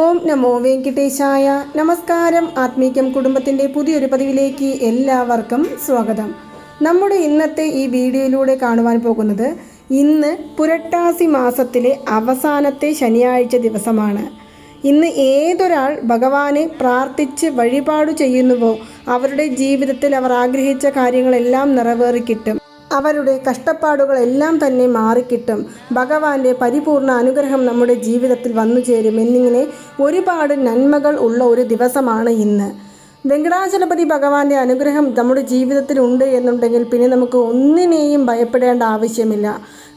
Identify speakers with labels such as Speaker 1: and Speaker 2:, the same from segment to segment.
Speaker 1: ഓം നമോ വെങ്കിട്ടേശായ. നമസ്കാരം. ആത്മീകം കുടുംബത്തിന്റെ പുതിയൊരു പതിവിലേക്ക് എല്ലാവർക്കും സ്വാഗതം. നമ്മുടെ ഇന്നത്തെ ഈ വീഡിയോയിലൂടെ കാണുവാൻ പോകുന്നത് ഇന്ന് പുരട്ടാസി മാസത്തിലെ അവസാനത്തെ ശനിയാഴ്ച ദിവസമാണ്. ഇന്ന് ഏതൊരാൾ ഭഗവാനെ പ്രാർത്ഥിച്ച് വഴിപാട് ചെയ്യുന്നുവോ അവരുടെ ജീവിതത്തിൽ അവർ ആഗ്രഹിച്ച കാര്യങ്ങളെല്ലാം നിറവേറിക്കിട്ടും. അവരുടെ കഷ്ടപ്പാടുകളെല്ലാം തന്നെ മാറിക്കിട്ടും. ഭഗവാന്റെ പരിപൂർണ അനുഗ്രഹം നമ്മുടെ ജീവിതത്തിൽ വന്നു ചേരും എന്നിങ്ങനെ ഒരുപാട് നന്മകൾ ഉള്ള ഒരു ദിവസമാണ് ഇന്ന്. വെങ്കടാചലപതി ഭഗവാന്റെ അനുഗ്രഹം നമ്മുടെ ജീവിതത്തിൽ ഉണ്ട് എന്നുണ്ടെങ്കിൽ പിന്നെ നമുക്ക് ഒന്നിനെയും ഭയപ്പെടേണ്ട ആവശ്യമില്ല.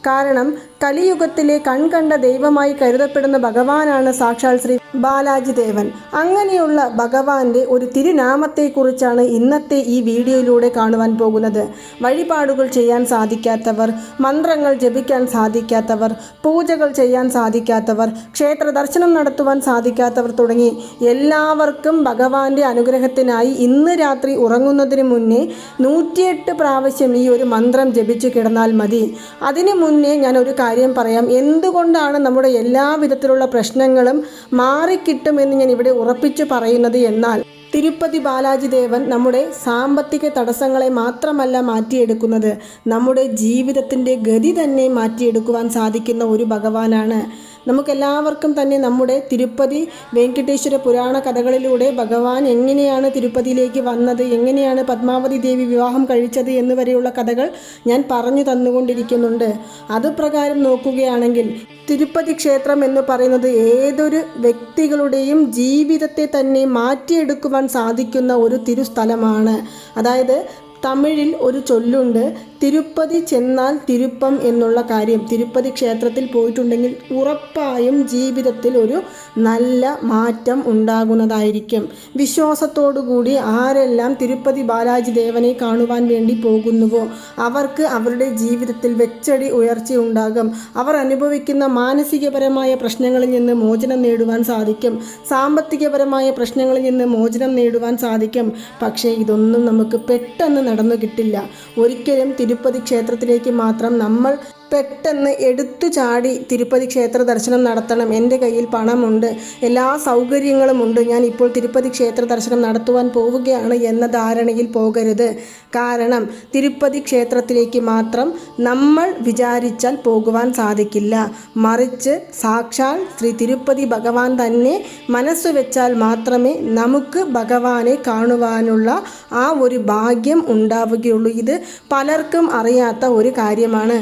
Speaker 1: കാരണം കലിയുഗത്തിലെ കൺകണ്ട ദൈവമായി കരുതപ്പെടുന്ന ഭഗവാനാണ് സാക്ഷാൽ ശ്രീ ബാലാജി ദേവൻ. അങ്ങനെയുള്ള ഭഗവാന്റെ ഒരു തിരുനാമത്തെക്കുറിച്ചാണ് ഇന്നത്തെ ഈ വീഡിയോയിലൂടെ കാണുവാൻ പോകുന്നത്. വഴിപാടുകൾ ചെയ്യാൻ സാധിക്കാത്തവർ മന്ത്രങ്ങൾ ജപിക്കാൻ സാധിക്കാത്തവർ പൂജകൾ ചെയ്യാൻ സാധിക്കാത്തവർ ക്ഷേത്ര ദർശനം നടത്തുവാൻ സാധിക്കാത്തവർ തുടങ്ങി എല്ലാവർക്കും ഭഗവാന്റെ അനുഗ്രഹത്തിനായി ഇന്ന് രാത്രി ഉറങ്ങുന്നതിന് മുന്നേ നൂറ്റിയെട്ട് പ്രാവശ്യം ഈ ഒരു മന്ത്രം ജപിച്ചു കിടന്നാൽ മതി. അതിനു മുന്നേ ഞാൻ ഒരു കാര്യം പറയാം. എന്തുകൊണ്ടാണ് നമ്മുടെ എല്ലാ വിധത്തിലുള്ള പ്രശ്നങ്ങളും മാറിക്കിട്ടുമെന്ന് ഞാൻ ഇവിടെ ഉറപ്പിച്ചു പറയുന്നത് എന്നാൽ തിരുപ്പതി ബാലാജി ദേവൻ നമ്മുടെ സാമ്പത്തിക തടസ്സങ്ങളെ മാത്രമല്ല മാറ്റിയെടുക്കുന്നത്. നമ്മുടെ ജീവിതത്തിന്റെ ഗതി തന്നെ മാറ്റിയെടുക്കുവാൻ സാധിക്കുന്ന ഒരു ഭഗവാനാണ്. നമുക്കെല്ലാവർക്കും തന്നെ നമ്മുടെ തിരുപ്പതി വെങ്കടേശ്വര പുരാണ കഥകളിലൂടെ ഭഗവാൻ എങ്ങനെയാണ് തിരുപ്പതിയിലേക്ക് വന്നത് എങ്ങനെയാണ് പത്മാവതി ദേവി വിവാഹം കഴിച്ചത് എന്നുവരെയുള്ള കഥകൾ ഞാൻ പറഞ്ഞു തന്നുകൊണ്ടിരിക്കുന്നുണ്ട്. അതുപ്രകാരം നോക്കുകയാണെങ്കിൽ തിരുപ്പതി ക്ഷേത്രം എന്ന് പറയുന്നത് ഏതൊരു വ്യക്തികളുടെയും ജീവിതത്തെ തന്നെ മാറ്റിയെടുക്കുവാൻ സാധിക്കുന്ന ഒരു തിരുസ്ഥലമാണ്. അതായത് തമിഴിൽ ഒരു ചൊല്ലുണ്ട് തിരുപ്പതി ചെന്നാൽ തിരുപ്പം എന്നുള്ള കാര്യം. തിരുപ്പതി ക്ഷേത്രത്തിൽ പോയിട്ടുണ്ടെങ്കിൽ ഉറപ്പായും ജീവിതത്തിൽ ഒരു നല്ല മാറ്റം ഉണ്ടാകുന്നതായിരിക്കും. വിശ്വാസത്തോടുകൂടി ആരെല്ലാം തിരുപ്പതി ബാലാജി ദേവനെ കാണുവാൻ വേണ്ടി പോകുന്നുവോ? അവർക്ക് അവരുടെ ജീവിതത്തിൽ വെച്ചടി ഉയർച്ചയുണ്ടാകും അവർ അനുഭവിക്കുന്ന മാനസികപരമായ പ്രശ്നങ്ങളിൽ നിന്ന് മോചനം നേടുവാൻ സാധിക്കും. സാമ്പത്തികപരമായ പ്രശ്നങ്ങളിൽ നിന്ന് മോചനം നേടുവാൻ സാധിക്കും. പക്ഷേ ഇതൊന്നും നമുക്ക് പെട്ടെന്ന് നടന്നു കിട്ടില്ല ഒരിക്കലും തിരുപ്പതി ക്ഷേത്രത്തിലേക്ക് മാത്രം നമ്മൾ പെട്ടെന്ന് എടുത്തു ചാടി തിരുപ്പതി ക്ഷേത്ര ദർശനം നടത്തണം. എന്റെ കയ്യിൽ പണമുണ്ട്. എല്ലാ സൗകര്യങ്ങളുമുണ്ട് ഞാൻ ഇപ്പോൾ തിരുപ്പതി ക്ഷേത്ര ദർശനം നടത്തുവാൻ പോവുകയാണ് എന്ന ധാരണയിൽ പോകരുത്. കാരണം തിരുപ്പതി ക്ഷേത്രത്തിലേക്ക് മാത്രം നമ്മൾ വിചാരിച്ചാൽ പോകുവാൻ സാധിക്കില്ല. മറിച്ച് സാക്ഷാൽ ശ്രീ തിരുപ്പതി ഭഗവാൻ തന്നെ മനസ്സ് വെച്ചാൽ മാത്രമേ നമുക്ക് ഭഗവാനെ കാണുവാനുള്ള ആ ഒരു ഭാഗ്യം ഉണ്ടാവുകയുള്ളൂ. ഇത് പലർക്കും അറിയാത്ത ഒരു കാര്യമാണ്.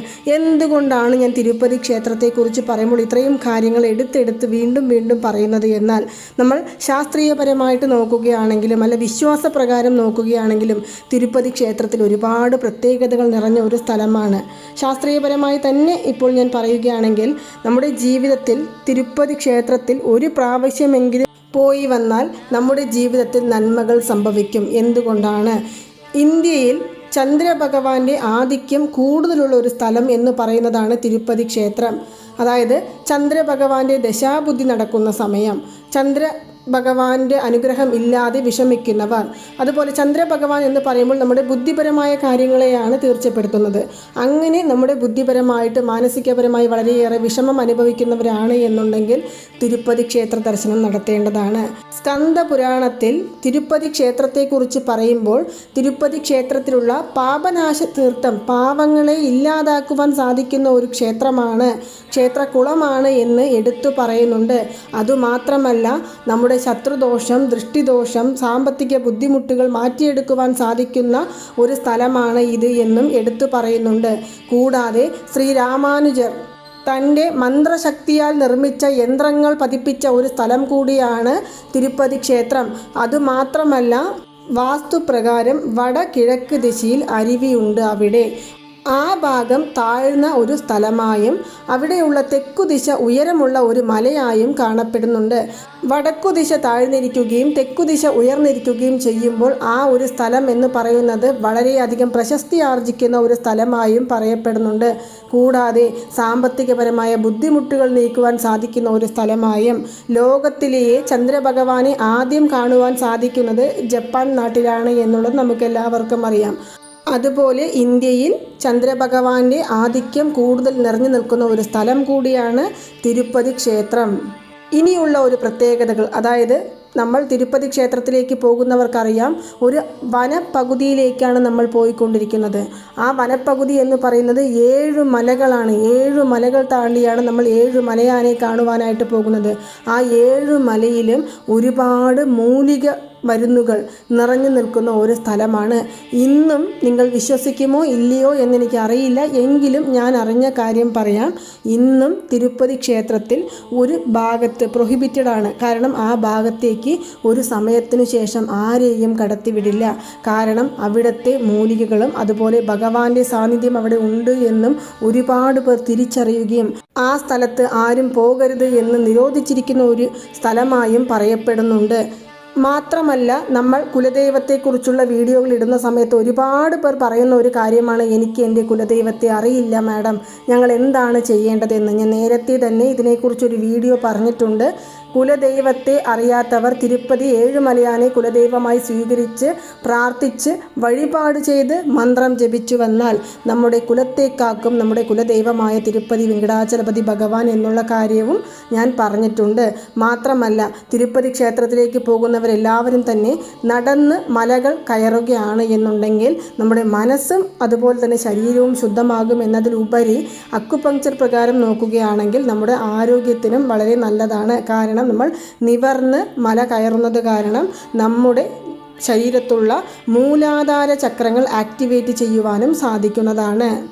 Speaker 1: എന്തുകൊണ്ടാണ് ഞാൻ തിരുപ്പതി ക്ഷേത്രത്തെക്കുറിച്ച് പറയുമ്പോൾ ഇത്രയും കാര്യങ്ങൾ എടുത്തെടുത്ത് വീണ്ടും വീണ്ടും പറയുന്നത് എന്നാൽ നമ്മൾ ശാസ്ത്രീയപരമായിട്ട് നോക്കുകയാണെങ്കിലും അല്ല വിശ്വാസപ്രകാരം നോക്കുകയാണെങ്കിലും തിരുപ്പതി ക്ഷേത്രത്തിൽ ഒരുപാട് പ്രത്യേകതകൾ നിറഞ്ഞ ഒരു സ്ഥലമാണ്. ശാസ്ത്രീയപരമായി തന്നെ ഇപ്പോൾ ഞാൻ പറയുകയാണെങ്കിൽ നമ്മുടെ ജീവിതത്തിൽ തിരുപ്പതി ക്ഷേത്രത്തിൽ ഒരു പ്രാവശ്യമെങ്കിലും പോയി വന്നാൽ നമ്മുടെ ജീവിതത്തിൽ നന്മകൾ സംഭവിക്കും. എന്തുകൊണ്ടാണ്? ഇന്ത്യയിൽ ചന്ദ്രഭഗവാന്റെ ആധിക്യം കൂടുതലുള്ള ഒരു സ്ഥലം എന്ന് പറയുന്നതാണ് തിരുപ്പതി ക്ഷേത്രം. അതായത് ചന്ദ്രഭഗവാന്റെ ദശാബുദ്ധി നടക്കുന്ന സമയം. ചന്ദ്ര ഭഗവാന്റെ അനുഗ്രഹം ഇല്ലാതെ വിഷമിക്കുന്നവർ. അതുപോലെ ചന്ദ്രഭഗവാൻ എന്ന് പറയുമ്പോൾ നമ്മുടെ ബുദ്ധിപരമായ കാര്യങ്ങളെയാണ് തീർച്ചപ്പെടുത്തുന്നത്. അങ്ങനെ നമ്മുടെ ബുദ്ധിപരമായിട്ട് മാനസികപരമായി വളരെയേറെ വിഷമം അനുഭവിക്കുന്നവരാണ് എന്നുണ്ടെങ്കിൽ തിരുപ്പതി ക്ഷേത്ര ദർശനം നടത്തേണ്ടതാണ്. സ്കന്ദ പുരാണത്തിൽ തിരുപ്പതി ക്ഷേത്രത്തെക്കുറിച്ച് പറയുമ്പോൾ തിരുപ്പതി ക്ഷേത്രത്തിലുള്ള പാപനാശ തീർത്ഥം പാവങ്ങളെ ഇല്ലാതാക്കുവാൻ സാധിക്കുന്ന ഒരു ക്ഷേത്രമാണ് ക്ഷേത്രകുളമാണ് എന്ന് എടുത്തു പറയുന്നുണ്ട്. അതുമാത്രമല്ല നമ്മുടെ നമ്മുടെ ശത്രുദോഷം ദൃഷ്ടിദോഷം സാമ്പത്തിക ബുദ്ധിമുട്ടുകൾ മാറ്റിയെടുക്കുവാൻ സാധിക്കുന്ന ഒരു സ്ഥലമാണ് ഇത് എന്നും എടുത്തു പറയുന്നുണ്ട്. കൂടാതെ ശ്രീരാമാനുജർ തന്റെ മന്ത്രശക്തിയാൽ നിർമ്മിച്ച യന്ത്രങ്ങൾ പതിപ്പിച്ച ഒരു സ്ഥലം കൂടിയാണ് തിരുപ്പതി ക്ഷേത്രം. അതുമാത്രമല്ല വാസ്തുപ്രകാരം വടകിഴക്ക് ദിശയിൽ അരുവിയുണ്ട് അവിടെ. ആ ഭാഗം താഴ്ന്ന ഒരു സ്ഥലമായും അവിടെയുള്ള തെക്കുദിശ ഉയരമുള്ള ഒരു മലയായും കാണപ്പെടുന്നുണ്ട്. വടക്കുദിശ താഴ്ന്നിരിക്കുകയും തെക്കുദിശ ഉയർന്നിരിക്കുകയും ചെയ്യുമ്പോൾ ആ ഒരു സ്ഥലം എന്ന് പറയുന്നത് വളരെയധികം പ്രശസ്തി ആർജിക്കുന്ന ഒരു സ്ഥലമായും പറയപ്പെടുന്നുണ്ട്. കൂടാതെ സാമ്പത്തികപരമായ ബുദ്ധിമുട്ടുകൾ നീക്കുവാൻ സാധിക്കുന്ന ഒരു സ്ഥലമായും ലോകത്തിലെയേ ചന്ദ്രഭഗവാനെ ആദ്യം കാണുവാൻ സാധിക്കുന്നത് ജപ്പാൻ നാട്ടിലാണ് എന്നുള്ളത് നമുക്കെല്ലാവർക്കും അറിയാം. അതുപോലെ ഇന്ത്യയിൽ ചന്ദ്രഭഗവാന്റെ ആധിക്യം കൂടുതൽ നിറഞ്ഞു നിൽക്കുന്ന ഒരു സ്ഥലം കൂടിയാണ് തിരുപ്പതി ക്ഷേത്രം. ഇനിയുള്ള ഒരു പ്രത്യേകതകൾ അതായത് നമ്മൾ തിരുപ്പതി ക്ഷേത്രത്തിലേക്ക് പോകുന്നവർക്കറിയാം ഒരു വനപ്പകുതിയിലേക്കാണ് നമ്മൾ പോയിക്കൊണ്ടിരിക്കുന്നത്. ആ വനപ്പകുതി എന്ന് പറയുന്നത് ഏഴ് മലകളാണ്. ഏഴ് മലകൾ താണ്ടിയാണ് നമ്മൾ ഏഴ് മലയാനെ കാണുവാനായിട്ട് പോകുന്നത്. ആ ഏഴ് മലയിലും ഒരുപാട് മൂലിക മരുന്നുകൾ നിറഞ്ഞു നിൽക്കുന്ന ഒരു സ്ഥലമാണ്. ഇന്നും നിങ്ങൾ വിശ്വസിക്കുമോ ഇല്ലയോ എന്നെനിക്ക് അറിയില്ല എങ്കിലും ഞാൻ അറിഞ്ഞ കാര്യം പറയാം. ഇന്നും തിരുപ്പതി ക്ഷേത്രത്തിൽ ഒരു ഭാഗത്ത് പ്രൊഹിബിറ്റഡ് ആണ്. കാരണം ആ ഭാഗത്തേക്ക് ഒരു സമയത്തിനു ശേഷം ആരെയും കടത്തിവിടില്ല. കാരണം അവിടുത്തെ മൂലികകളും അതുപോലെ ഭഗവാന്റെ സാന്നിധ്യം അവിടെ ഉണ്ട് എന്നും ഒരുപാട് പേർ തിരിച്ചറിയുകയും ആ സ്ഥലത്ത് ആരും പോകരുത് എന്ന് നിരോധിച്ചിരിക്കുന്ന ഒരു സ്ഥലമായും പറയപ്പെടുന്നുണ്ട്. മാത്രമല്ല നമ്മൾ കുലദൈവത്തെക്കുറിച്ചുള്ള വീഡിയോകൾ ഇടുന്ന സമയത്ത് ഒരുപാട് പേർ പറയുന്ന ഒരു കാര്യമാണ് എനിക്ക് എന്റെ കുലദൈവത്തെ അറിയില്ല മാഡം. ഞങ്ങൾ എന്താണ് ചെയ്യേണ്ടതെന്ന് ഞാൻ നേരത്തെ തന്നെ ഇതിനെക്കുറിച്ചൊരു വീഡിയോ പറഞ്ഞിട്ടുണ്ട്. കുലദൈവത്തെ അറിയാത്തവർ തിരുപ്പതി ഏഴുമലയാനെ കുലദൈവമായി സ്വീകരിച്ച് പ്രാർത്ഥിച്ച് വഴിപാട് ചെയ്ത് മന്ത്രം ജപിച്ചു വന്നാൽ നമ്മുടെ കുലത്തേക്കാക്കും നമ്മുടെ കുലദൈവമായ തിരുപ്പതി വെങ്കടാചലപതി ഭഗവാൻ എന്നുള്ള കാര്യവും ഞാൻ പറഞ്ഞിട്ടുണ്ട്. മാത്രമല്ല തിരുപ്പതി ക്ഷേത്രത്തിലേക്ക് പോകുന്നവരെല്ലാവരും തന്നെ നടന്ന് മലകൾ കയറുകയാണ് എന്നുണ്ടെങ്കിൽ നമ്മുടെ മനസ്സും അതുപോലെ തന്നെ ശരീരവും ശുദ്ധമാകും എന്നതിലുപരി അക്കുപങ്ക്ചർ പ്രകാരം നോക്കുകയാണെങ്കിൽ നമ്മുടെ ആരോഗ്യത്തിനും വളരെ നല്ലതാണ്. കാരണം നമ്മൾ നിവർന്ന് മല കയറുന്നത് കാരണം നമ്മുടെ ശരീരത്തുള്ള മൂലാധാര ചക്രങ്ങൾ ആക്ടിവേറ്റ് ചെയ്യുവാനും സാധിക്കുന്നതാണ്.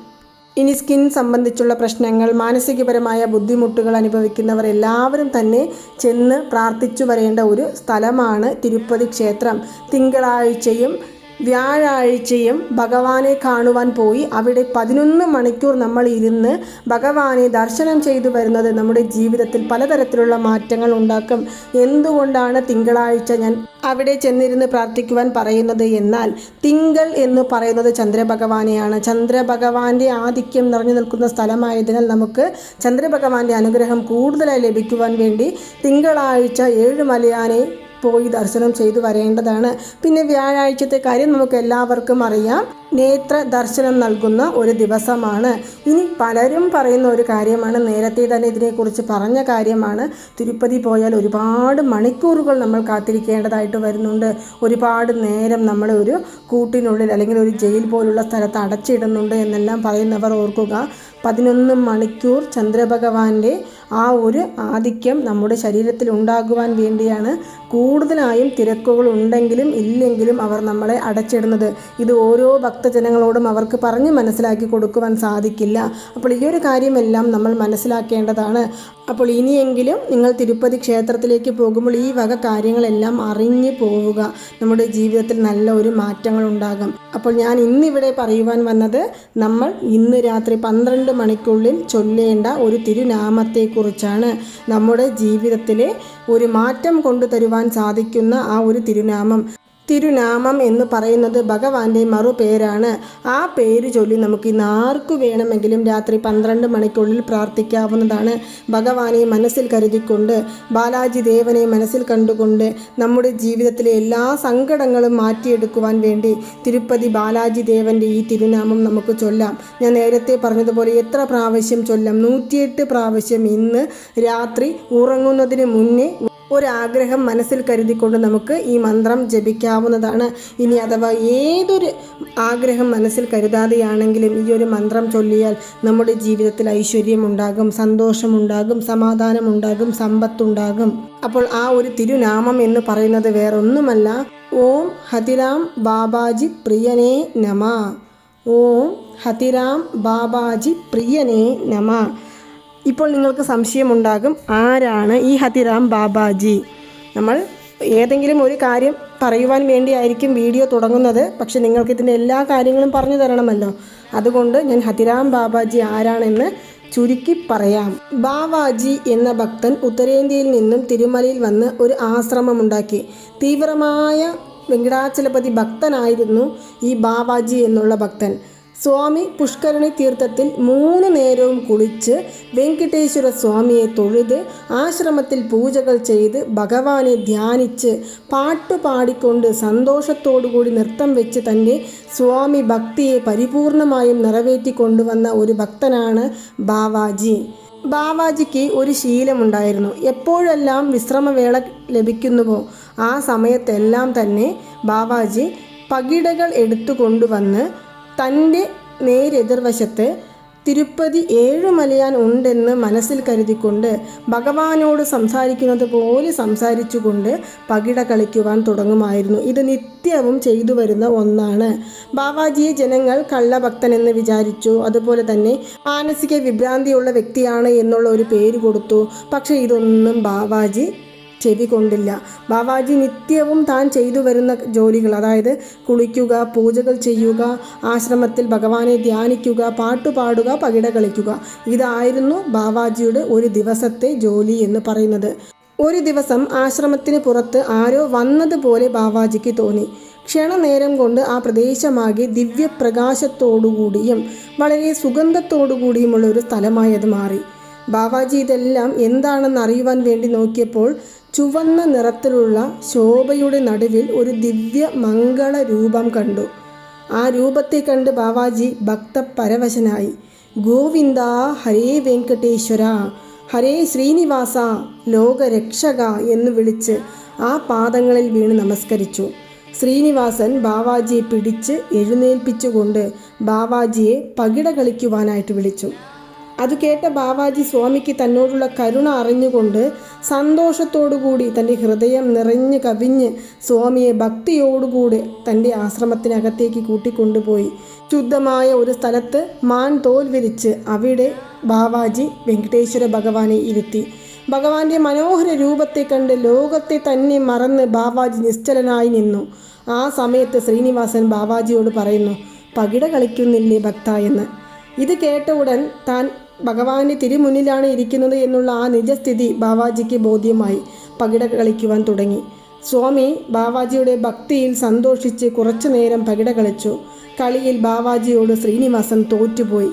Speaker 1: ഇനി സ്കിൻ സംബന്ധിച്ചുള്ള പ്രശ്നങ്ങൾ മാനസികപരമായ ബുദ്ധിമുട്ടുകൾ അനുഭവിക്കുന്നവർ എല്ലാവരും തന്നെ ചെന്ന് പ്രാർത്ഥിച്ചു വരേണ്ട ഒരു സ്ഥലമാണ് തിരുപ്പതി ക്ഷേത്രം. തിങ്കളാഴ്ചയും വ്യാഴാഴ്ചയും ഭഗവാനെ കാണുവാൻ പോയി. അവിടെ പതിനൊന്ന് മണിക്കൂർ നമ്മൾ ഇരുന്ന് ഭഗവാനെ ദർശനം ചെയ്തു വരുന്നത് നമ്മുടെ ജീവിതത്തിൽ പലതരത്തിലുള്ള മാറ്റങ്ങൾ ഉണ്ടാക്കും. എന്തുകൊണ്ടാണ് തിങ്കളാഴ്ച ഞാൻ അവിടെ ചെന്നിരുന്ന് പ്രാർത്ഥിക്കുവാൻ പറയുന്നത് എന്നാൽ തിങ്കൾ എന്ന് പറയുന്നത് ചന്ദ്രഭഗവാനെയാണ്. ചന്ദ്രഭഗവാന്റെ ആധിക്യം നിറഞ്ഞു നിൽക്കുന്ന സ്ഥലമായതിനാൽ നമുക്ക് ചന്ദ്രഭഗവാന്റെ അനുഗ്രഹം കൂടുതലായി ലഭിക്കുവാൻ വേണ്ടി തിങ്കളാഴ്ച ഏഴ് മലയാനെ പോയി ദർശനം ചെയ്തു വരേണ്ടതാണ്. പിന്നെ വ്യാഴാഴ്ചത്തെ കാര്യം നമുക്ക് എല്ലാവർക്കും അറിയാം. നേത്ര ദർശനം നൽകുന്ന ഒരു ദിവസമാണ്. ഇനി പലരും പറയുന്ന ഒരു കാര്യമാണ്. നേരത്തെ തന്നെ ഇതിനെക്കുറിച്ച് പറഞ്ഞ കാര്യമാണ്. തിരുപ്പതി പോയാൽ ഒരുപാട് മണിക്കൂറുകൾ നമ്മൾ കാത്തിരിക്കേണ്ടതായിട്ട് വരുന്നുണ്ട്. ഒരുപാട് നേരം നമ്മൾ ഒരു കൂട്ടിനുള്ളിൽ അല്ലെങ്കിൽ ഒരു ജയിൽ പോലുള്ള സ്ഥലത്ത് അടച്ചിടുന്നുണ്ട് എന്നെല്ലാം പറയുന്നവർ ഓർക്കുക. പതിനൊന്ന് മണിക്കൂർ ചന്ദ്രഭഗവാന്റെ ആ ഒരു ആധിക്യം നമ്മുടെ ശരീരത്തിൽ ഉണ്ടാകുവാൻ വേണ്ടിയാണ്. കൂടുതലായും തിരക്കുകൾ ഉണ്ടെങ്കിലും ഇല്ലെങ്കിലും അവർ നമ്മളെ അടച്ചിടുന്നത്. ഇത് ഓരോ ഭക്തജനങ്ങളോടും അവർക്ക് പറഞ്ഞ് മനസ്സിലാക്കി കൊടുക്കുവാൻ സാധിക്കില്ല. അപ്പോൾ ഈ ഒരു കാര്യമെല്ലാം നമ്മൾ മനസ്സിലാക്കേണ്ടതാണ്. അപ്പോൾ ഇനിയെങ്കിലും നിങ്ങൾ തിരുപ്പതി ക്ഷേത്രത്തിലേക്ക് പോകുമ്പോൾ ഈ വക കാര്യങ്ങളെല്ലാം അറിഞ്ഞു പോവുക. നമ്മുടെ ജീവിതത്തിൽ നല്ല ഒരു മാറ്റങ്ങൾ ഉണ്ടാകും അപ്പോൾ ഞാൻ ഇന്നിവിടെ പറയുവാൻ വന്നത് നമ്മൾ ഇന്ന് രാത്രി പന്ത്രണ്ട് മണിക്കുള്ളിൽ ചൊല്ലേണ്ട ഒരു തിരുനാമത്തെക്കുറിച്ചാണ്. നമ്മുടെ ജീവിതത്തിലെ ഒരു മാറ്റം കൊണ്ടുതരുവാൻ സാധിക്കുന്ന ആ ഒരു തിരുനാമം. തിരുനാമം എന്ന് പറയുന്നത് ഭഗവാന്റെ മറുപേരാണ്. ആ പേര് ചൊല്ലി നമുക്ക് ഇന്ന് ആർക്കു വേണമെങ്കിലും രാത്രി പന്ത്രണ്ട് മണിക്കുള്ളിൽ പ്രാർത്ഥിക്കാവുന്നതാണ്. ഭഗവാനെ മനസ്സിൽ കരുതിക്കൊണ്ട് ബാലാജി ദേവനെ മനസ്സിൽ കണ്ടുകൊണ്ട് നമ്മുടെ ജീവിതത്തിലെ എല്ലാ സങ്കടങ്ങളും മാറ്റിയെടുക്കുവാൻ വേണ്ടി തിരുപ്പതി ബാലാജി ദേവന്റെ ഈ തിരുനാമം നമുക്ക് ചൊല്ലാം. ഞാൻ നേരത്തെ പറഞ്ഞതുപോലെ എത്ര പ്രാവശ്യം ചൊല്ലാം? നൂറ്റിയെട്ട് പ്രാവശ്യം ഇന്ന് രാത്രി ഉറങ്ങുന്നതിന് മുന്നേ ഒരാഗ്രഹം മനസ്സിൽ കരുതിക്കൊണ്ട് നമുക്ക് ഈ മന്ത്രം ജപിക്കാവുന്നതാണ്. ഇനി അഥവാ ഏതൊരു ആഗ്രഹം മനസ്സിൽ കരുതാതെയാണെങ്കിലും ഈ ഒരു മന്ത്രം ചൊല്ലിയാൽ നമ്മുടെ ജീവിതത്തിൽ ഐശ്വര്യമുണ്ടാകും സന്തോഷമുണ്ടാകും സമാധാനമുണ്ടാകും സമ്പത്തുണ്ടാകും. അപ്പോൾ ആ ഒരു തിരുനാമം എന്ന് പറയുന്നത് വേറൊന്നുമല്ല. ഓം ഹതിരാം ബാബാജി പ്രിയനേ നമ. ഓം ഹതിരാം ബാബാജി പ്രിയനേ നമ. ഇപ്പോൾ നിങ്ങൾക്ക് സംശയമുണ്ടാകും ആരാണ് ഈ ഹതിറാം ബാബാജി? നമ്മൾ ഏതെങ്കിലും ഒരു കാര്യം പറയുവാൻ വേണ്ടിയായിരിക്കും വീഡിയോ തുടങ്ങുന്നത് പക്ഷെ നിങ്ങൾക്ക് ഇതിന്റെ എല്ലാ കാര്യങ്ങളും പറഞ്ഞു തരണമല്ലോ. അതുകൊണ്ട് ഞാൻ ഹതിറാം ബാബാജി ആരാണെന്ന് ചുരുക്കി പറയാം. ബാവാജി എന്ന ഭക്തൻ ഉത്തരേന്ത്യയിൽ നിന്നും തിരുമലയിൽ വന്ന് ഒരു ആശ്രമമുണ്ടാക്കി തീവ്രമായ വെങ്കടാചലപതി ഭക്തനായിരുന്നു ഈ ബാവാജി എന്നുള്ള ഭക്തൻ. സ്വാമി പുഷ്കരണി തീർത്ഥത്തിൽ മൂന്ന് നേരവും കുളിച്ച് വെങ്കടേശ്വര സ്വാമിയെ തൊഴുത് ആശ്രമത്തിൽ പൂജകൾ ചെയ്ത് ഭഗവാനെ ധ്യാനിച്ച് പാട്ടുപാടിക്കൊണ്ട് സന്തോഷത്തോടുകൂടി നൃത്തം വെച്ച് തന്നെ സ്വാമി ഭക്തിയെ പരിപൂർണമായും നിറവേറ്റിക്കൊണ്ടുവന്ന ഒരു ഭക്തനാണ് ബാവാജി. ബാവാജിക്ക് ഒരു ശീലമുണ്ടായിരുന്നു. എപ്പോഴെല്ലാം വിശ്രമവേള ലഭിക്കുന്നുവോ ആ സമയത്തെല്ലാം തന്നെ ബാവാജി പകിടകൾ എടുത്തു കൊണ്ടുവന്ന് തന്റെ നേരെതിർവശത്ത് തിരുപ്പതി ഏഴുമലയാൻ ഉണ്ടെന്ന് മനസ്സിൽ കരുതിക്കൊണ്ട് ഭഗവാനോട് സംസാരിക്കുന്നത് പോലെ സംസാരിച്ചുകൊണ്ട് പകിട കളിക്കുവാൻ തുടങ്ങുമായിരുന്നു. ഇത് നിത്യവും ചെയ്തു വരുന്ന ഒന്നാണ്. ബാബാജിയെ ജനങ്ങൾ കള്ളഭക്തനെന്ന് വിചാരിച്ചു. അതുപോലെ തന്നെ മാനസിക വിഭ്രാന്തിയുള്ള വ്യക്തിയാണ് എന്നുള്ള ഒരു പേര് കൊടുത്തു. പക്ഷേ ഇതൊന്നും ബാബാജി ചെവി കൊണ്ടില്ല ബാബാജി നിത്യവും താൻ ചെയ്തു വരുന്ന ജോലികൾ അതായത് കുളിക്കുക പൂജകൾ ചെയ്യുക ആശ്രമത്തിൽ ഭഗവാനെ ധ്യാനിക്കുക പാട്ടുപാടുക പകിട കളിക്കുക. ഇതായിരുന്നു ബാബാജിയുടെ ഒരു ദിവസത്തെ ജോലി എന്ന് പറയുന്നത്. ഒരു ദിവസം ആശ്രമത്തിന് പുറത്ത് ആരോ വന്നതുപോലെ ബാബാജിക്ക് തോന്നി. ക്ഷണനേരം കൊണ്ട് ആ പ്രദേശമാകെ ദിവ്യപ്രകാശത്തോടുകൂടിയും വളരെ സുഗന്ധത്തോടുകൂടിയുമുള്ള ഒരു സ്ഥലമായി അത് മാറി. ബാബാജി ഇതെല്ലാം എന്താണെന്ന് അറിയുവാൻ വേണ്ടി നോക്കിയപ്പോൾ ചുവന്ന നിറത്തിലുള്ള ശോഭയുടെ നടുവിൽ ഒരു ദിവ്യ മംഗള രൂപം കണ്ടു. ആ രൂപത്തെ കണ്ട് ഭക്ത പരവശനായി ഗോവിന്ദ ഹരേ വെങ്കടേശ്വര ഹരേ ശ്രീനിവാസ ലോകരക്ഷക എന്ന് വിളിച്ച് ആ പാദങ്ങളിൽ വീണ് നമസ്കരിച്ചു. ശ്രീനിവാസൻ ബാവാജിയെ പിടിച്ച് എഴുന്നേൽപ്പിച്ചുകൊണ്ട് ബാവാജിയെ പകിട കളിക്കുവാനായിട്ട് വിളിച്ചു. അത് കേട്ട ബാവാജി സ്വാമിക്ക് തന്നോടുള്ള കരുണ അറിഞ്ഞുകൊണ്ട് സന്തോഷത്തോടുകൂടി തന്റെ ഹൃദയം നിറഞ്ഞു കവിഞ്ഞ് സ്വാമിയെ ഭക്തിയോടുകൂടി തന്റെ ആശ്രമത്തിനകത്തേക്ക് കൂട്ടിക്കൊണ്ടുപോയി. ശുദ്ധമായ ഒരു സ്ഥലത്ത് മാൻ തോൽ വിരിച്ച് അവിടെ ബാവാജി വെങ്കടേശ്വര ഭഗവാനെ ഇരുത്തി. ഭഗവാന്റെ മനോഹര രൂപത്തെ കണ്ട് ലോകത്തെ തന്നെ മറന്ന് ബാവാജി നിശ്ചലനായി നിന്നു. ആ സമയത്ത് ശ്രീനിവാസൻ ബാവാജിയോട് പറയുന്നു പകിട കളിക്കുന്നില്ലേ ഭക്ത എന്ന്. ഇത് കേട്ട ഉടൻ താൻ ഭഗവാന്റെ തിരുമുന്നിലാണ് ഇരിക്കുന്നത് എന്നുള്ള ആ നിജസ്ഥിതി ബാവാജിക്ക് ബോധ്യമായി. പകിട കളിക്കുവാൻ തുടങ്ങി. സ്വാമി ബാവാജിയുടെ ഭക്തിയിൽ സന്തോഷിച്ച് കുറച്ചു നേരം പകിട കളിച്ചു. കളിയിൽ ബാവാജിയോട് ശ്രീനിവാസൻ തോറ്റുപോയി.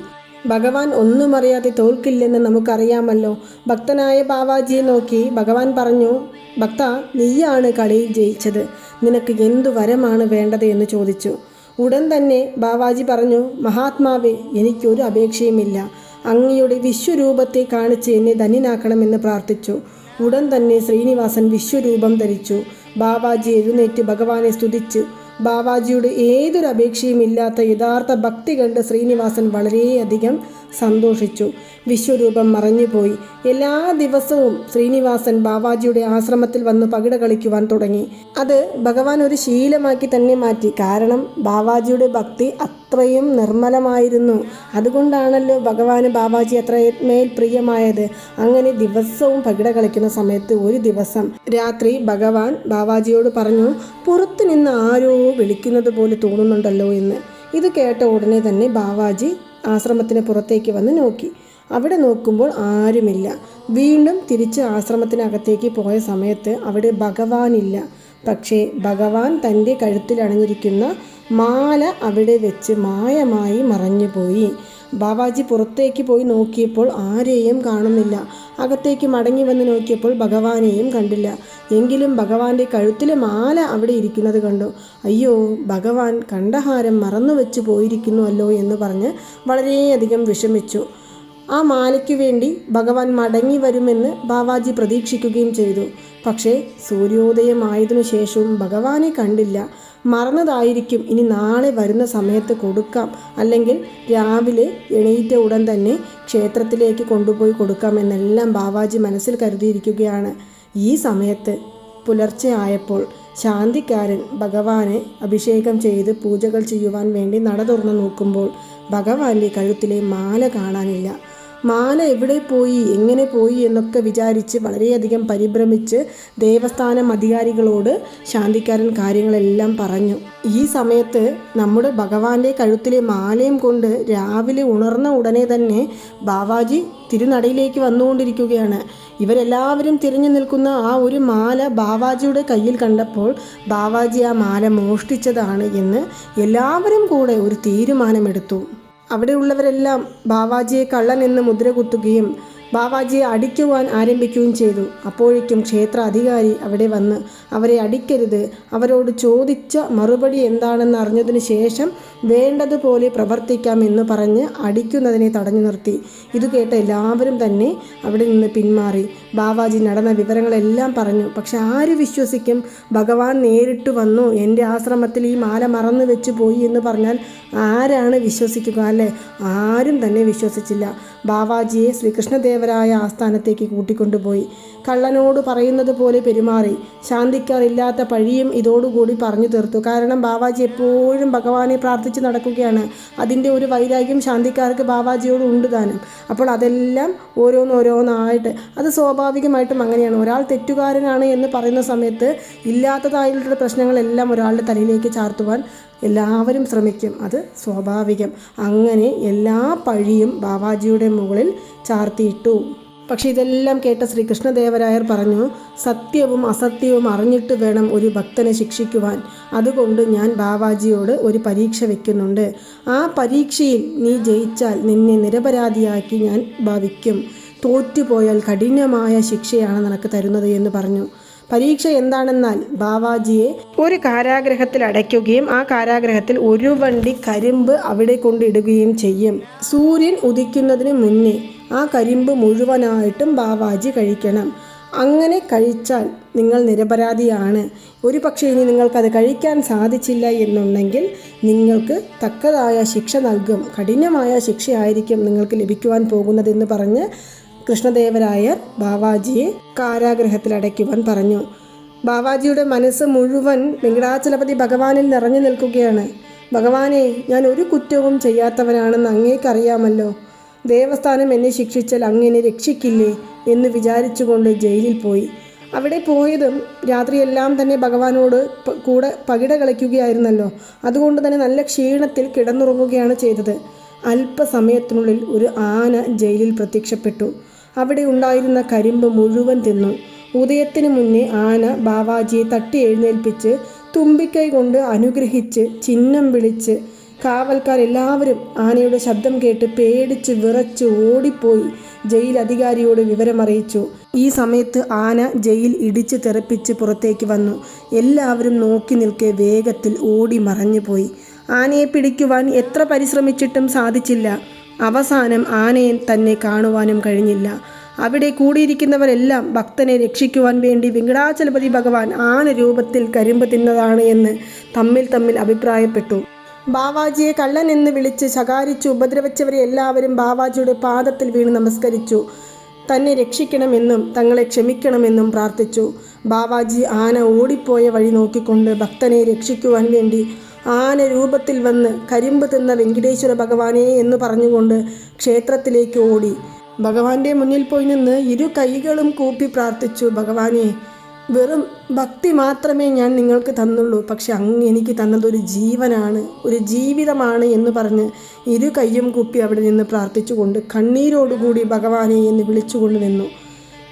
Speaker 1: ഭഗവാൻ ഒന്നും അറിയാതെ തോൽക്കില്ലെന്ന് നമുക്കറിയാമല്ലോ. ഭക്തനായ ബാവാജിയെ നോക്കി ഭഗവാൻ പറഞ്ഞു ഭക്ത നീയാണ് കളി ജയിച്ചത്. നിനക്ക് എന്തു വരമാണ് വേണ്ടത്? എന്ന് ചോദിച്ചു. ഉടൻ തന്നെ ബാവാജി പറഞ്ഞു മഹാത്മാവേ എനിക്കൊരു അപേക്ഷയുമില്ല. അങ്ങയുടെ വിശ്വരൂപത്തെ കാണിച്ച് എന്നെ ധന്യനാക്കണമെന്ന് പ്രാർത്ഥിച്ചു. ഉടൻ തന്നെ ശ്രീനിവാസൻ വിശ്വരൂപം ധരിച്ചു. ബാവാജി എഴുന്നേറ്റ് ഭഗവാനെ സ്തുതിച്ച്. ബാവാജിയുടെ ഏതൊരു അപേക്ഷയും ഇല്ലാത്ത യഥാർത്ഥ ഭക്തി കണ്ട് ശ്രീനിവാസൻ വളരെയധികം സന്തോഷിച്ചു. വിശ്വരൂപം മറഞ്ഞുപോയി. എല്ലാ ദിവസവും ശ്രീനിവാസൻ ബാവാജിയുടെ ആശ്രമത്തിൽ വന്ന് പകിട കളിക്കുവാൻ തുടങ്ങി. അത് ഭഗവാൻ ഒരു ശീലമാക്കി തന്നെ മാറ്റി. കാരണം ബാവാജിയുടെ ഭക്തി അത്രയും നിർമ്മലമായിരുന്നു. അതുകൊണ്ടാണല്ലോ ഭഗവാന് ബാവാജി അത്രമേൽ പ്രിയമായത്. അങ്ങനെ ദിവസവും പകിട കളിക്കുന്ന സമയത്ത് ഒരു ദിവസം രാത്രി ഭഗവാൻ ബാവാജിയോട് പറഞ്ഞു പുറത്തു നിന്ന് ആരോ വിളിക്കുന്നത് പോലെ തോന്നുന്നുണ്ടല്ലോ എന്ന്. ഇത് കേട്ട ഉടനെ തന്നെ ബാവാജി ആശ്രമത്തിന് പുറത്തേക്ക് വന്ന് നോക്കി. അവിടെ നോക്കുമ്പോൾ ആരുമില്ല. വീണ്ടും തിരിച്ച് ആശ്രമത്തിനകത്തേക്ക് പോയ സമയത്ത് അവിടെ ഭഗവാനില്ല. പക്ഷേ ഭഗവാൻ തന്റെ കഴുത്തിൽ അണിഞ്ഞിരിക്കുന്ന മാല അവിടെ വെച്ച് മായമായി മറഞ്ഞുപോയി. ബാബാജി പുറത്തേക്ക് പോയി നോക്കിയപ്പോൾ ആരെയും കാണുന്നില്ല. അകത്തേക്ക് മടങ്ങി വന്ന് നോക്കിയപ്പോൾ ഭഗവാനെയും കണ്ടില്ല. എങ്കിലും ഭഗവാന്റെ കഴുത്തിലെ മാല അവിടെ ഇരിക്കുന്നത് കണ്ടു. അയ്യോ ഭഗവാൻ കണ്ടഹാരം മറന്നു വെച്ച് പോയിരിക്കുന്നുവല്ലോ എന്ന് പറഞ്ഞ് വളരെയധികം വിഷമിച്ചു. ആ മാലയ്ക്ക് വേണ്ടി ഭഗവാൻ മടങ്ങി വരുമെന്ന് ബാവാജി പ്രതീക്ഷിക്കുകയും ചെയ്തു. പക്ഷേ സൂര്യോദയമായതിനു ശേഷവും ഭഗവാനെ കണ്ടില്ല. മറന്നതായിരിക്കും. ഇനി നാളെ വരുന്ന സമയത്ത് കൊടുക്കാം. അല്ലെങ്കിൽ രാവിലെ എണീറ്റ ഉടൻ തന്നെ ക്ഷേത്രത്തിലേക്ക് കൊണ്ടുപോയി കൊടുക്കാം എന്നെല്ലാം ബാവാജി മനസ്സിൽ കരുതിയിരിക്കുകയാണ്. ഈ സമയത്ത് പുലർച്ചെ ആയപ്പോൾ ശാന്തിക്കാരൻ ഭഗവാനെ അഭിഷേകം ചെയ്ത് പൂജകൾ ചെയ്യുവാൻ വേണ്ടി നട തുറന്നു നോക്കുമ്പോൾ ഭഗവാന്റെ കഴുത്തിലെ മാല കാണാനില്ല. മാല എവിടെ പോയി എങ്ങനെ പോയി എന്നൊക്കെ വിചാരിച്ച് വളരെയധികം പരിഭ്രമിച്ച് ദേവസ്ഥാനം അധികാരികളോട് ശാന്തിക്കാരൻ കാര്യങ്ങളെല്ലാം പറഞ്ഞു. ഈ സമയത്ത് നമ്മുടെ ഭഗവാന്റെ കഴുത്തിലെ മാലയും കൊണ്ട് രാവിലെ ഉണർന്ന ഉടനെ തന്നെ ബാവാജി തിരുനടയിലേക്ക് വന്നുകൊണ്ടിരിക്കുകയാണ്. ഇവരെല്ലാവരും തിരിഞ്ഞു നിൽക്കുന്ന ആ ഒരു മാല ബാവാജിയുടെ കയ്യിൽ കണ്ടപ്പോൾ ബാവാജി ആ മാല മോഷ്ടിച്ചതാണ് എന്ന് എല്ലാവരും കൂടെ ഒരു തീരുമാനമെടുത്തു. അവിടെയുള്ളവരെല്ലാം ബാവാജിയെ കള്ളൻ എന്ന് മുദ്ര കുത്തുകയും ബാവാജിയെ അടിക്കുവാൻ ആരംഭിക്കുകയും ചെയ്തു. അപ്പോഴേക്കും ക്ഷേത്ര അധികാരി അവിടെ വന്ന് അവരെ അടിക്കരുത് അവരോട് ചോദിച്ച മറുപടി എന്താണെന്ന് അറിഞ്ഞതിന് ശേഷം വേണ്ടതുപോലെ പ്രവർത്തിക്കാം എന്ന് പറഞ്ഞ് അടിക്കുന്നതിനെ തടഞ്ഞു നിർത്തി. ഇത് കേട്ട എല്ലാവരും തന്നെ അവിടെ നിന്ന് പിന്മാറി. ബാവാജി നടന്ന വിവരങ്ങളെല്ലാം പറഞ്ഞു. പക്ഷെ ആര് വിശ്വസിക്കും? ഭഗവാൻ നേരിട്ട് വന്നു. എന്റെ ആശ്രമത്തിൽ ഈ മാല മറന്നു വെച്ച് പോയി എന്ന് പറഞ്ഞാൽ ആരാണ് വിശ്വസിക്കുക? അല്ലേ? ആരും തന്നെ വിശ്വസിച്ചില്ല. ബാവാജിയെ ശ്രീകൃഷ്ണദേവരായ ആസ്ഥാനത്തേക്ക് കൂട്ടിക്കൊണ്ടുപോയി. കള്ളനോട് പറയുന്നത് പോലെ പെരുമാറി. ശാന്തിക്കാറില്ലാത്ത പഴിയും ഇതോടുകൂടി പറഞ്ഞു തീർത്തു. കാരണം ബാവാജി എപ്പോഴും ഭഗവാനെ പ്രാർത്ഥിച്ച് നടക്കുകയാണ്. അതിന്റെ ഒരു വൈരാഗ്യം ശാന്തിക്കാർക്ക് ബാവാജിയോട് ഉണ്ട് താനും. അപ്പോൾ അതെല്ലാം ഓരോന്നോരോന്നായിട്ട്. അത് സ്വാഭാവികമായിട്ടും അങ്ങനെയാണ്. ഒരാൾ തെറ്റുകാരനാണ് എന്ന് പറയുന്ന സമയത്ത് ഇല്ലാത്തതായിട്ടുള്ള പ്രശ്നങ്ങളെല്ലാം ഒരാളുടെ തലയിലേക്ക് ചാർത്തുവാൻ എല്ലാവരും ശ്രമിക്കും. അത് സ്വാഭാവികം. അങ്ങനെ എല്ലാ പഴിയും ബാവാജിയുടെ മുകളിൽ ചാർത്തിയിട്ടു. പക്ഷെ ഇതെല്ലാം കേട്ട ശ്രീകൃഷ്ണദേവരായർ പറഞ്ഞു സത്യവും അസത്യവും അറിഞ്ഞിട്ട് വേണം ഒരു ഭക്തനെ ശിക്ഷിക്കുവാൻ. അതുകൊണ്ട് ഞാൻ ബാവാജിയോട് ഒരു പരീക്ഷ വയ്ക്കുന്നുണ്ട് ആ പരീക്ഷയിൽ നീ ജയിച്ചാൽ നിന്നെ നിരപരാധിയാക്കി ഞാൻ ഭാവിക്കും. തോറ്റുപോയാൽ കഠിനമായ ശിക്ഷയാണ് നിനക്ക് തരുന്നത് എന്ന് പറഞ്ഞു. പരീക്ഷ എന്താണെന്നാൽ ബാവാജിയെ ഒരു കാരാഗ്രഹത്തിൽ അടയ്ക്കുകയും ആ കാരാഗ്രഹത്തിൽ ഒരു വണ്ടി കരിമ്പ് അവിടെ കൊണ്ടിടുകയും ചെയ്യും. സൂര്യൻ ഉദിക്കുന്നതിന് മുന്നേ ആ കരിമ്പ് മുഴുവനായിട്ടും ബാവാജി കഴിക്കണം. അങ്ങനെ കഴിച്ചാൽ നിങ്ങൾ നിരപരാധിയാണ്. ഒരു പക്ഷേ ഇനി നിങ്ങൾക്കത് കഴിക്കാൻ സാധിച്ചില്ല എന്നുണ്ടെങ്കിൽ നിങ്ങൾക്ക് തക്കതായ ശിക്ഷ നൽകും. കഠിനമായ ശിക്ഷയായിരിക്കും നിങ്ങൾക്ക് ലഭിക്കുവാൻ പോകുന്നതെന്ന് പറഞ്ഞ് കൃഷ്ണദേവരായർ ബാവാജിയെ കാരാഗ്രഹത്തിൽ അടയ്ക്കുവാൻ പറഞ്ഞു. ബാവാജിയുടെ മനസ്സ് മുഴുവൻ വെങ്കടാചലപതി ഭഗവാനിൽ നിറഞ്ഞു നിൽക്കുകയാണ്. ഭഗവാനെ ഞാൻ ഒരു കുറ്റവും ചെയ്യാത്തവനാണെന്ന് അങ്ങേക്കറിയാമല്ലോ. ദേവസ്ഥാനം എന്നെ ശിക്ഷിച്ചാൽ അങ്ങനെ രക്ഷിക്കില്ലേ എന്ന് വിചാരിച്ചുകൊണ്ട് ജയിലിൽ പോയി. അവിടെ പോയതും രാത്രിയെല്ലാം തന്നെ ഭഗവാനോട് കൂടെ പകിട കളിക്കുകയായിരുന്നല്ലോ. അതുകൊണ്ട് തന്നെ നല്ല ക്ഷീണത്തിൽ കിടന്നുറങ്ങുകയാണ് ചെയ്തത്. അല്പസമയത്തിനുള്ളിൽ ഒരു ആന ജയിലിൽ പ്രത്യക്ഷപ്പെട്ടു. അവിടെ ഉണ്ടായിരുന്ന കരിമ്പ് മുഴുവൻ തിന്നു. ഉദയത്തിന് മുന്നേ ആന ബാവാജിയെ തട്ടി എഴുന്നേൽപ്പിച്ച് തുമ്പിക്കൈ കൊണ്ട് അനുഗ്രഹിച്ച് ചിഹ്നം വിളിച്ച് കാവൽക്കാർ എല്ലാവരും ആനയുടെ ശബ്ദം കേട്ട് പേടിച്ച് വിറച്ച് ഓടിപ്പോയി. ജയിൽ അധികാരിയോട് വിവരമറിയിച്ചു. ഈ സമയത്ത് ആന ജയിൽ ഇടിച്ച് തെറിപ്പിച്ച് പുറത്തേക്ക് വന്നു. എല്ലാവരും നോക്കി നിൽക്കെ വേഗത്തിൽ ഓടി മറഞ്ഞുപോയി ആനയെ പിടിക്കുവാൻ എത്ര പരിശ്രമിച്ചിട്ടും സാധിച്ചില്ല. അവസാനം ആനയെ തന്നെ കാണുവാനും കഴിഞ്ഞില്ല. അവിടെ കൂടിയിരിക്കുന്നവരെല്ലാം ഭക്തനെ രക്ഷിക്കുവാൻ വേണ്ടി വെങ്കടാചലപതി ഭഗവാൻ ആന രൂപത്തിൽ കരിമ്പ് തിന്നതാണ് എന്ന് തമ്മിൽ തമ്മിൽ അഭിപ്രായപ്പെട്ടു. ബാവാജിയെ കള്ളൻ എന്ന് വിളിച്ച് ശകാരിച്ചു ഉപദ്രവിച്ചവരെ എല്ലാവരും ബാവാജിയുടെ പാദത്തിൽ വീണ് നമസ്കരിച്ചു. തന്നെ രക്ഷിക്കണമെന്നും തങ്ങളെ ക്ഷമിക്കണമെന്നും പ്രാർത്ഥിച്ചു. ബാവാജി ആന ഓടിപ്പോയ വഴി നോക്കിക്കൊണ്ട് ഭക്തനെ രക്ഷിക്കുവാൻ വേണ്ടി ആന രൂപത്തിൽ വന്ന് കരിമ്പ് തിന്ന വെങ്കടേശ്വര ഭഗവാനെ എന്ന് പറഞ്ഞുകൊണ്ട് ക്ഷേത്രത്തിലേക്ക് ഓടി. ഭഗവാന്റെ മുന്നിൽ പോയി നിന്ന് ഇരു കൈകളും കൂപ്പി പ്രാർത്ഥിച്ചു ഭഗവാനെ വെറും ഭക്തി മാത്രമേ ഞാൻ നിങ്ങൾക്ക് തന്നുള്ളൂ. പക്ഷെ അങ്ങ് എനിക്ക് തന്നത് ഒരു ജീവനാണ്. ഒരു ജീവിതമാണ് എന്ന് പറഞ്ഞ് ഇരു കൈയും കൂപ്പി അവിടെ നിന്ന് പ്രാർത്ഥിച്ചുകൊണ്ട് കണ്ണീരോടുകൂടി ഭഗവാനെ എന്ന് വിളിച്ചുകൊണ്ട് നിന്നു.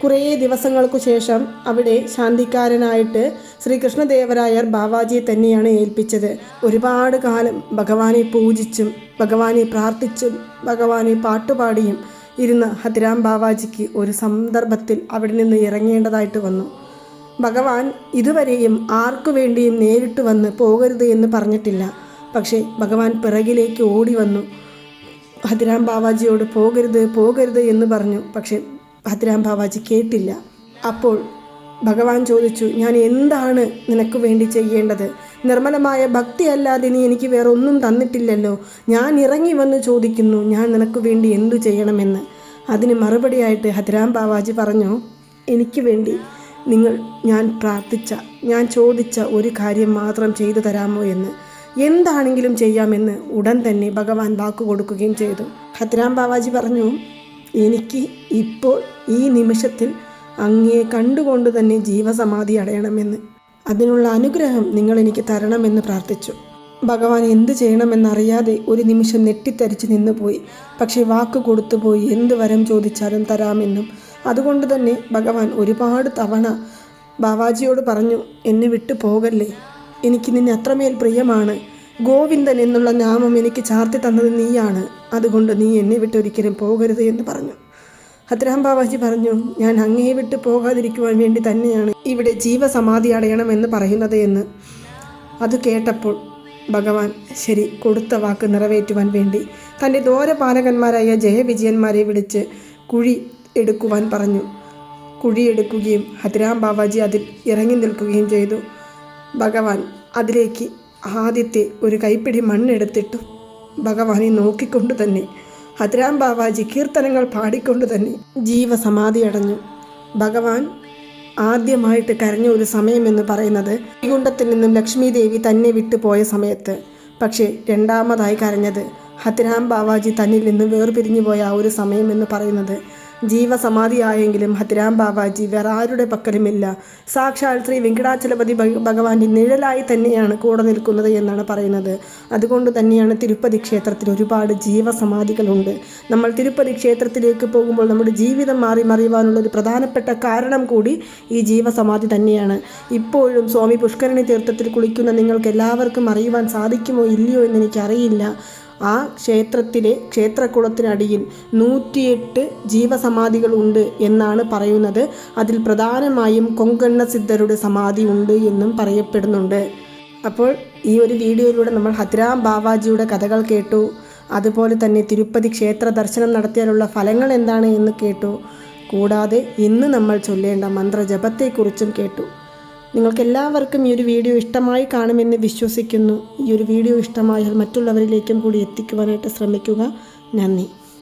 Speaker 1: കുറേ ദിവസങ്ങൾക്കു ശേഷം അവിടെ ശാന്തിക്കാരനായിട്ട് ശ്രീകൃഷ്ണദേവരായർ ബാവാജിയെ തന്നെയാണ് ഏൽപ്പിച്ചത്. ഒരുപാട് കാലം ഭഗവാനെ പൂജിച്ചും ഭഗവാനെ പ്രാർത്ഥിച്ചും ഭഗവാനെ പാട്ടുപാടിയും ഇരുന്ന ഹതിരാം ബാവാജിക്ക് ഒരു സന്ദർഭത്തിൽ അവിടെ നിന്ന് ഇറങ്ങേണ്ടതായിട്ട് വന്നു. ഭഗവാൻ ഇതുവരെയും ആർക്കു വേണ്ടിയും നേരിട്ട് വന്ന് പോകരുത് എന്ന് പറഞ്ഞിട്ടില്ല. പക്ഷേ ഭഗവാൻ പിറകിലേക്ക് ഓടി വന്നു. ഹതിരാം ബാവാജിയോട് പോകരുത് പോകരുത് എന്ന് പറഞ്ഞു. പക്ഷേ ഹതിരാം ബാവാജി കേട്ടില്ല. അപ്പോൾ ഭഗവാൻ ചോദിച്ചു ഞാൻ എന്താണ് നിനക്ക് വേണ്ടി ചെയ്യേണ്ടത്? നിർമ്മലമായ ഭക്തി അല്ലാതെ നീ എനിക്ക് വേറെ ഒന്നും തന്നിട്ടില്ലല്ലോ. ഞാൻ ഇറങ്ങി വന്ന് ചോദിക്കുന്നു ഞാൻ നിനക്ക് വേണ്ടി എന്തു ചെയ്യണമെന്ന്? അതിന് മറുപടിയായിട്ട് ഹതിരാം ബാവാജി പറഞ്ഞു എനിക്ക് വേണ്ടി നിങ്ങൾ ഞാൻ പ്രാർത്ഥിച്ച ഞാൻ ചോദിച്ച ഒരു കാര്യം മാത്രം ചെയ്തു തരാമോ എന്ന്. എന്താണെങ്കിലും ചെയ്യാമെന്ന് ഉടൻ തന്നെ ഭഗവാൻ വാക്കു കൊടുക്കുകയും ചെയ്തു. ഹത്രാം ബാവാജി പറഞ്ഞു എനിക്ക് ഇപ്പോൾ ഈ നിമിഷത്തിൽ അങ്ങയെ കണ്ടുകൊണ്ട് തന്നെ ജീവസമാധി അടയണമെന്ന്. അതിനുള്ള അനുഗ്രഹം നിങ്ങൾ എനിക്ക് തരണമെന്ന് പ്രാർത്ഥിച്ചു. ഭഗവാൻ എന്ത് ചെയ്യണമെന്നറിയാതെ ഒരു നിമിഷം നെട്ടിത്തരിച്ച് നിന്നുപോയി. പക്ഷേ വാക്ക് കൊടുത്തുപോയി എന്ത് വരം ചോദിച്ചാലും തരാമെന്നും അതുകൊണ്ട് തന്നെ ഭഗവാൻ ഒരുപാട് തവണ ബാവാജിയോട് പറഞ്ഞു എന്നെ വിട്ടു പോകല്ലേ? എനിക്ക് നിന്നെ അത്രമേൽ പ്രിയമാണ്. ഗോവിന്ദൻ എന്നുള്ള നാമം എനിക്ക് ചാർത്തി തന്നത് നീയാണ്. അതുകൊണ്ട് നീ എന്നെ വിട്ട് വിട്ടൊരിക്കലും പോകരുത് എന്ന് പറഞ്ഞു. ഹത്രാം ബാബാജി പറഞ്ഞു ഞാൻ അങ്ങേ വിട്ട് പോകാതിരിക്കുവാൻ വേണ്ടി തന്നെയാണ് ഇവിടെ ജീവസമാധി അടയണമെന്ന് പറയുന്നത് എന്ന്. അത് കേട്ടപ്പോൾ ഭഗവാൻ ശരി കൊടുത്ത വാക്ക് നിറവേറ്റുവാൻ വേണ്ടി. തന്റെ ദോരപാലകന്മാരായ ജയവിജയന്മാരെ വിളിച്ച് കുഴി എടുക്കുവാൻ പറഞ്ഞു. കുഴിയെടുക്കുകയും ഹതിരാം ബാബാജി അതിൽ ഇറങ്ങി നിൽക്കുകയും ചെയ്തു. ഭഗവാൻ അതിലേക്ക് ആദ്യത്തെ ഒരു കൈപ്പിടി മണ്ണെടുത്തിട്ടു ഭഗവാനെ നോക്കിക്കൊണ്ട് തന്നെ ഹതിരാം ബാബാജി കീർത്തനങ്ങൾ പാടിക്കൊണ്ട് തന്നെ ജീവസമാധി അടഞ്ഞു. ഭഗവാൻ ആദ്യമായിട്ട് കരഞ്ഞ ഒരു സമയമെന്ന് പറയുന്നത് വൈകുണ്ഠത്തിൽ നിന്നും ലക്ഷ്മി ദേവി തന്നെ വിട്ടുപോയ സമയത്ത്. പക്ഷേ രണ്ടാമതായി കരഞ്ഞത് ഹത്തിരാം ബാവാജി തന്നിൽ നിന്ന് വേർപിരിഞ്ഞു പോയ ആ ഒരു സമയമെന്ന് പറയുന്നത് ജീവസമാധിയായെങ്കിലും ഹത്തിരാം ബാബാജി വേറെ ആരുടെ പക്കലുമില്ല. സാക്ഷാൽ ശ്രീ വെങ്കടാചലപതി ഭഗവാന്റെ നിഴലായി തന്നെയാണ് കൂടെ നിൽക്കുന്നത് എന്നാണ് പറയുന്നത്. അതുകൊണ്ട് തന്നെയാണ് തിരുപ്പതി ക്ഷേത്രത്തിൽ ഒരുപാട് ജീവസമാധികളുണ്ട്. നമ്മൾ തിരുപ്പതി ക്ഷേത്രത്തിലേക്ക് പോകുമ്പോൾ നമ്മുടെ ജീവിതം മാറി മറിയുവാനുള്ള ഒരു പ്രധാനപ്പെട്ട കാരണം കൂടി ഈ ജീവസമാധി തന്നെയാണ്. ഇപ്പോഴും സ്വാമി പുഷ്കരണി തീർത്ഥത്തിൽ കുളിക്കുന്ന നിങ്ങൾക്ക് എല്ലാവർക്കും അറിയുവാൻ സാധിക്കുമോ ഇല്ലയോ എന്ന് എനിക്കറിയില്ല. ആ ക്ഷേത്രത്തിലെ ക്ഷേത്രക്കുളത്തിനടിയിൽ നൂറ്റിയെട്ട് ജീവസമാധികളുണ്ട് എന്നാണ് പറയുന്നത്. അതിൽ പ്രധാനമായും കൊങ്കണ്ണ സിദ്ധരുടെ സമാധി ഉണ്ട് എന്നും പറയപ്പെടുന്നുണ്ട്. അപ്പോൾ ഈ ഒരു വീഡിയോയിലൂടെ നമ്മൾ ഹത്രാം ബാവാജിയുടെ കഥകൾ കേട്ടു. അതുപോലെ തന്നെ തിരുപ്പതി ക്ഷേത്ര ദർശനം നടത്തിയാലുള്ള ഫലങ്ങൾ എന്താണ് എന്ന് കേട്ടു. കൂടാതെ ഇന്ന് നമ്മൾ ചൊല്ലേണ്ട മന്ത്രജപത്തെക്കുറിച്ചും കേട്ടു. നിങ്ങൾക്ക് എല്ലാവർക്കും ഈ ഒരു വീഡിയോ ഇഷ്ടമായി കാണുമെന്ന് വിശ്വസിക്കുന്നു. ഈ ഒരു വീഡിയോ ഇഷ്ടമായാൽ മറ്റുള്ളവരിലേക്കും കൂടി എത്തിക്കുവാനായിട്ട് ശ്രമിക്കുക. നന്ദി.